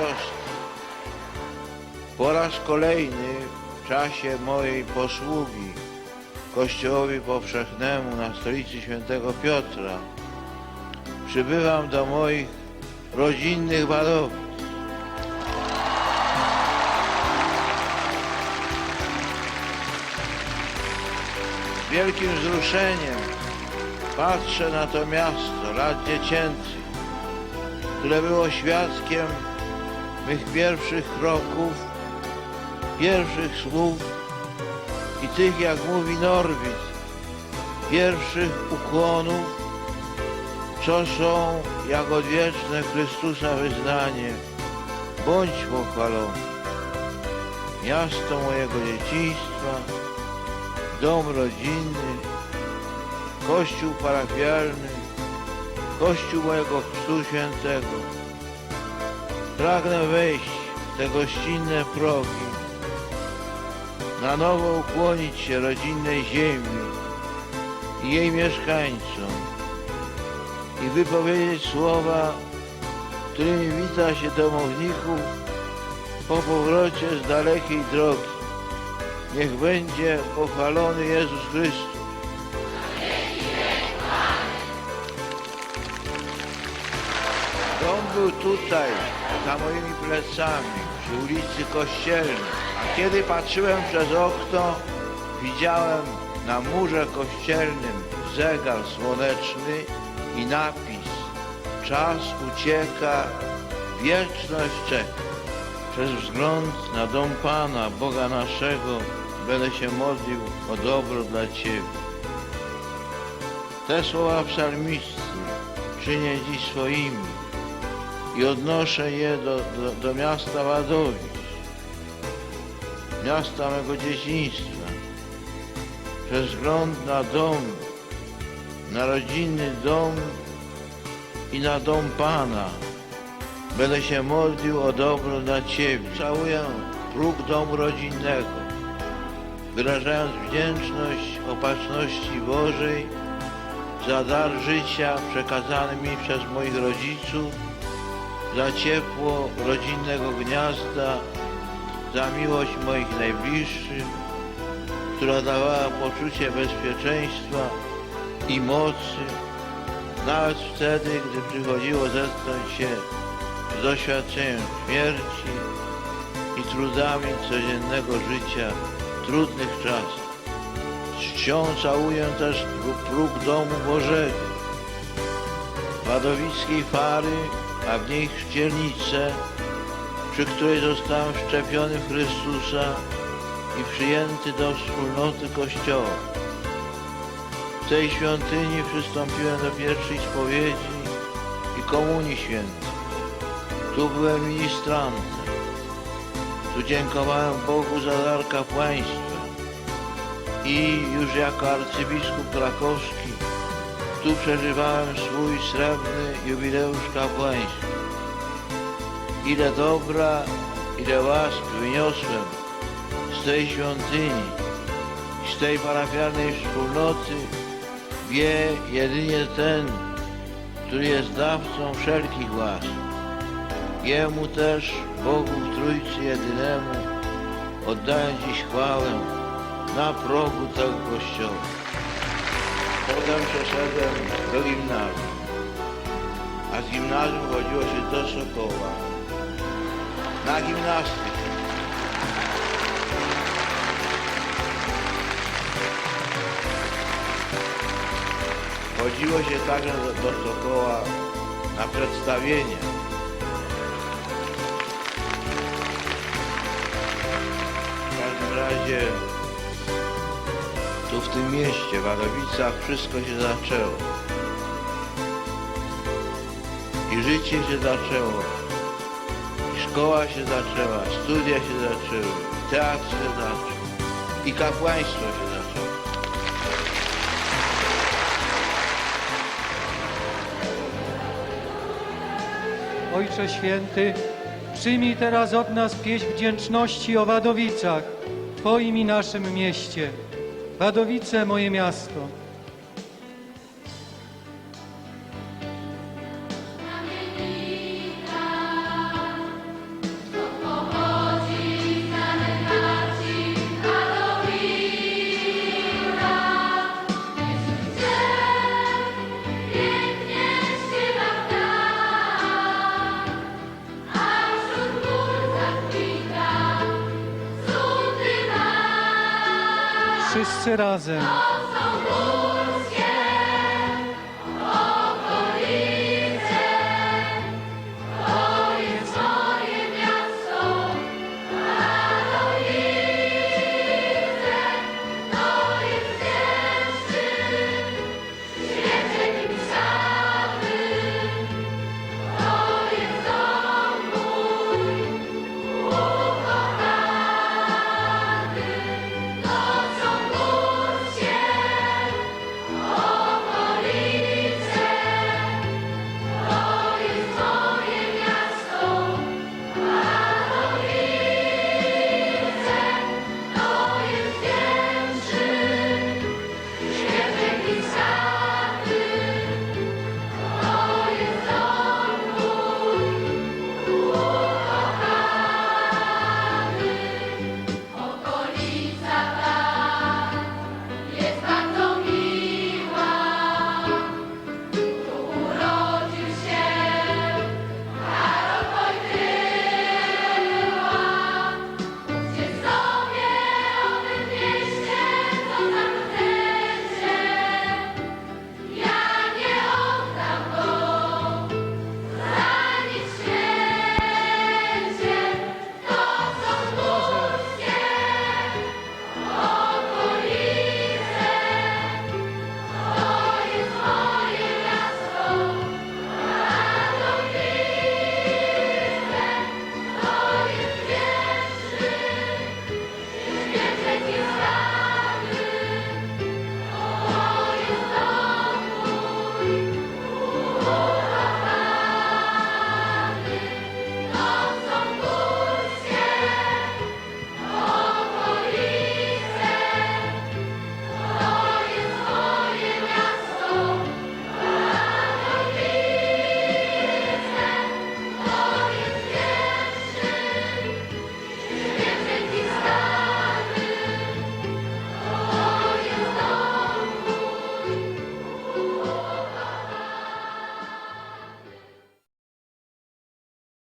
siostry. Po raz kolejny w czasie mojej posługi Kościołowi Powszechnemu na stolicy świętego Piotra przybywam do moich rodzinnych Wadowic. Z wielkim wzruszeniem patrzę na to miasto lat dziecięcych, które było świadkiem mych pierwszych kroków, pierwszych słów i tych, jak mówi Norwid, pierwszych ukłonów, co są jak odwieczne Chrystusa wyznanie. Bądź pochwalony. Miasto mojego dzieciństwa, dom rodzinny, kościół parafialny, kościół mojego Chrztu Świętego. Pragnę wejść w te gościnne progi, na nowo ukłonić się rodzinnej ziemi i jej mieszkańcom i wypowiedzieć słowa, którymi wita się domowników po powrocie z dalekiej drogi. Niech będzie pochwalony Jezus Chrystus. Był tutaj, za moimi plecami, przy ulicy Kościelnej. A kiedy patrzyłem przez okno, widziałem na murze kościelnym zegar słoneczny i napis Czas ucieka, wieczność czeka. Przez wzgląd na dom Pana, Boga naszego, będę się modlił o dobro dla Ciebie. Te słowa psalmisty czynię dziś swoimi i odnoszę je do, do, do miasta Wadowic, miasta mego dzieciństwa. Przez wzgląd na dom, na rodzinny dom i na dom Pana będę się modlił o dobro dla Ciebie. Całuję próg domu rodzinnego, wyrażając wdzięczność opatrzności Bożej za dar życia przekazany mi przez moich rodziców, za ciepło rodzinnego gniazda, za miłość moich najbliższych, która dawała poczucie bezpieczeństwa i mocy, nawet wtedy, gdy przychodziło zetknąć się z doświadczeniem śmierci i trudami codziennego życia trudnych czasach. Czcią całuję też próg domu Bożego, Wadowickiej Fary, a w niej chrzcielnicę, przy której zostałem wszczepiony w Chrystusa i przyjęty do wspólnoty Kościoła. W tej świątyni przystąpiłem do pierwszej spowiedzi i komunii świętej. Tu byłem ministrantem. Tu dziękowałem Bogu za dar kapłaństwa. I już jako arcybiskup krakowski tu przeżywałem swój srebrny jubileusz kapłaństwa. Ile dobra, ile łask wyniosłem z tej świątyni z tej parafialnej wspólnoty wie jedynie ten, który jest dawcą wszelkich łask. Jemu też, Bogu w Trójcy Jedynemu, oddaję dziś chwałę na progu tego Kościoła. Potem przeszedłem do gimnazjum, a z gimnazjum chodziło się do Sokoła na gimnastykę. Chodziło się także do, Sokoła na przedstawienia. W tym mieście, Wadowicach, wszystko się zaczęło. I życie się zaczęło. I szkoła się zaczęła, studia się zaczęły, teatr się zaczął, i kapłaństwo się zaczęło. Ojcze Święty, przyjmij teraz od nas pieśń wdzięczności o Wadowicach, Twoim i naszym mieście. Wadowice, moje miasto. Razem.